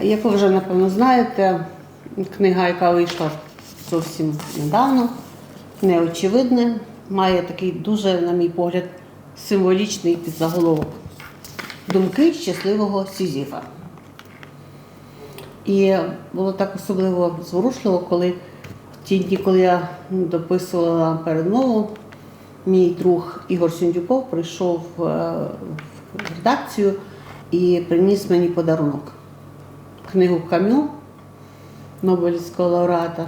Як ви вже напевно знаєте, книга, яка вийшла зовсім недавно, неочевидне, має такий дуже, на мій погляд, символічний підзаголовок Думки щасливого Сізіфа. І було так особливо зворушливо, коли в ті дні, коли я дописувала передмову, мій друг Ігор Сюндюков прийшов е, в редакцію і приніс мені подарунок. Книгу Камю Нобелівського лауреата,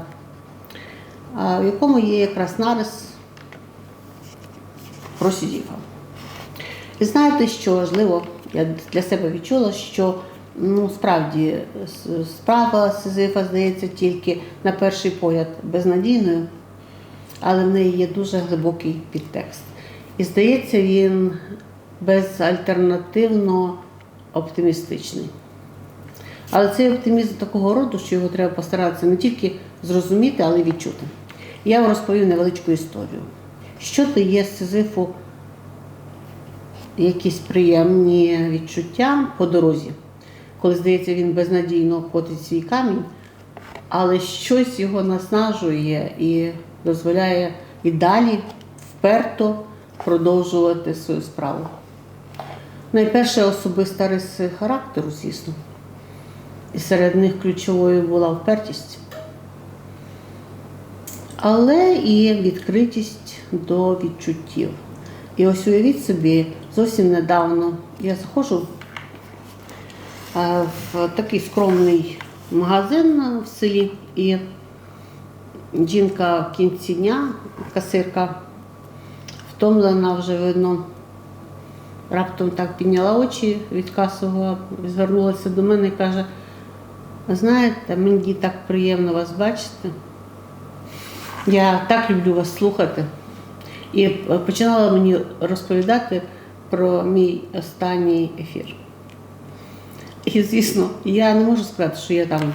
в якому є якраз нарис про Сізіфа. І знаєте, що важливо, я для себе відчула, що ну, справді справа Сизифа здається тільки на перший погляд безнадійною, але в неї є дуже глибокий підтекст. І здається, він безальтернативно оптимістичний. Але цей оптимізм такого роду, що його треба постаратися не тільки зрозуміти, але й відчути. Я вам розповім невеличку історію. Що то є Сизифу якісь приємні відчуття по дорозі, коли, здається, він безнадійно котить свій камінь, але щось його наснажує і дозволяє і далі вперто продовжувати свою справу. Найперше особиста риси характеру, звісно. І серед них ключовою була впертість, але і відкритість до відчуттів. І ось уявіть собі, зовсім недавно я заходжу в такий скромний магазин в селі, і жінка в кінці дня, касирка, втомлена вже видно, раптом так підняла очі від касового, звернулася до мене і каже, «Ви знаєте, мені так приємно вас бачити. Я так люблю вас слухати. І починала мені розповідати про мій останній ефір. І, звісно, я не можу сказати, що я там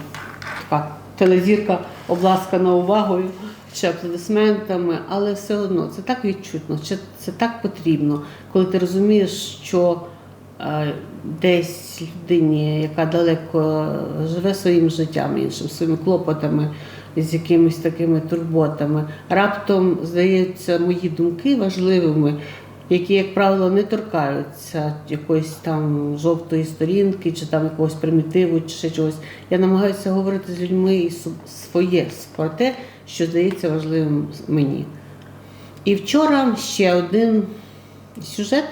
така телезірка обласкана увагою чи аплодисментами, але все одно це так відчутно, це, так потрібно, коли ти розумієш, що десь людині, яка далеко живе своїм життям іншим, своїми клопотами, з якимись такими турботами, раптом здаються мої думки важливими, які, як правило, не торкаються якоїсь там жовтої сторінки, чи там якогось примітиву, чи ще чогось. Я намагаюся говорити з людьми і своє про те, що здається важливим мені. І вчора ще один сюжет.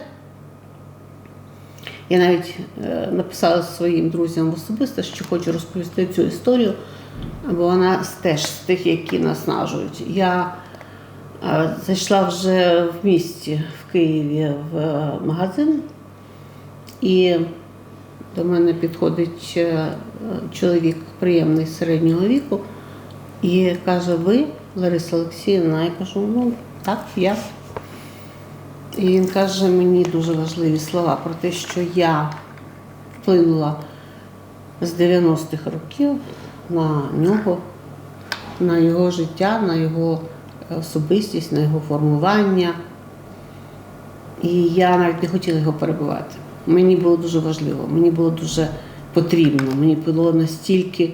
Я навіть е, написала своїм друзям особисто, що хочу розповісти цю історію, бо вона теж з тих, які наснажують. Я е, зайшла вже в місті в Києві в е, магазин, і до мене підходить чоловік приємний середнього віку і каже: Ви, Лариса Олексіївна? Я кажу, ну так, я. І він каже мені дуже важливі слова про те, що я вплинула з 90-х років на нього, на його життя, на його особистість, на його формування. І я навіть не хотіла його перебивати. Мені було дуже важливо, мені було дуже потрібно, мені було настільки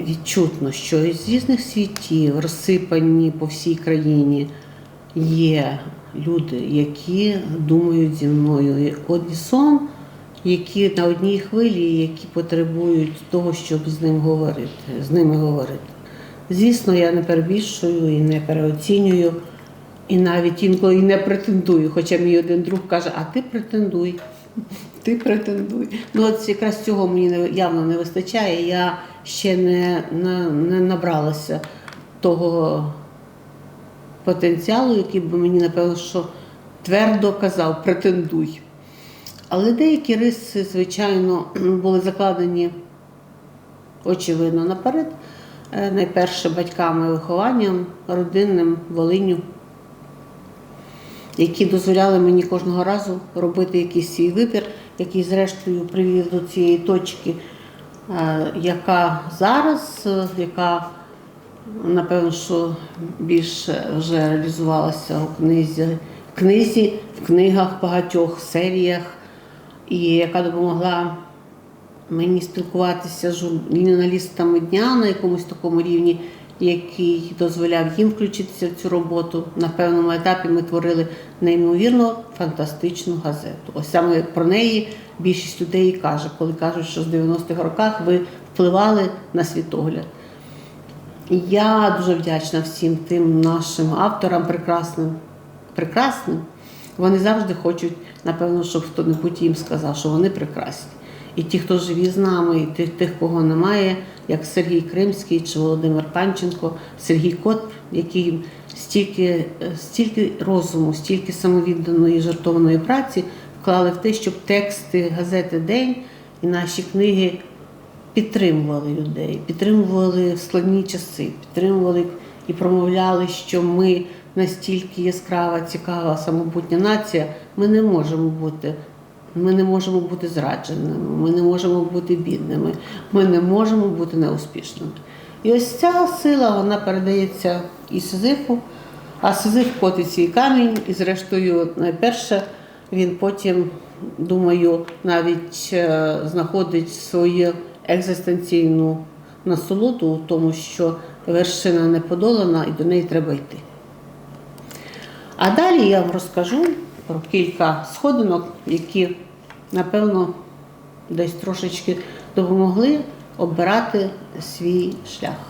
відчутно, що із різних світів, розсипані по всій країні, є люди, які думають зі мною. І Однісон, які на одній хвилі, які потребують того, щоб з ним говорити, з ними говорити. Звісно, я не перебільшую і не переоцінюю, і навіть інколи не претендую. Хоча мій один друг каже, а ти претендуй. Ти претендуй. Ну от якраз цього мені явно не вистачає. Я ще не, не, не набралася того потенціалу, який би мені, напевно, що твердо казав, претендуй. Але деякі риси, звичайно, були закладені очевидно наперед. Е, Найперше батьками вихованням, родинним, волиню, які дозволяли мені кожного разу робити якийсь свій вибір, який, зрештою, привів до цієї точки, е, яка зараз, е, яка напевно, що більше вже реалізувалася у книзі, в книзі, в книгах багатьох серіях, і яка допомогла мені спілкуватися з журналістами дня на якомусь такому рівні, який дозволяв їм включитися в цю роботу. На певному етапі ми творили неймовірно фантастичну газету. Ось саме про неї більшість людей каже, коли кажуть, що з 90-х роках ви впливали на світогляд. Я дуже вдячна всім тим нашим авторам прекрасним. прекрасним. Вони завжди хочуть, напевно, щоб хто-небудь їм сказав, що вони прекрасні. І ті, хто живі з нами, і тих, тих, кого немає, як Сергій Кримський чи Володимир Панченко, Сергій Кот, який стільки, стільки розуму, стільки самовідданої жартованої праці вклали в те, щоб тексти газети День і наші книги підтримували людей, підтримували в складні часи, підтримували і промовляли, що ми настільки яскрава, цікава, самобутня нація, ми не можемо бути. Ми не можемо бути зрадженими, ми не можемо бути бідними, ми не можемо бути неуспішними. І ось ця сила вона передається і Сизифу, а Сизиф котить свій камінь, і зрештою, найперше, він потім, думаю, навіть е, знаходить свою екзистенційну насолоду у тому, що вершина не подолана і до неї треба йти. А далі я вам розкажу про кілька сходинок, які, напевно, десь трошечки допомогли обирати свій шлях.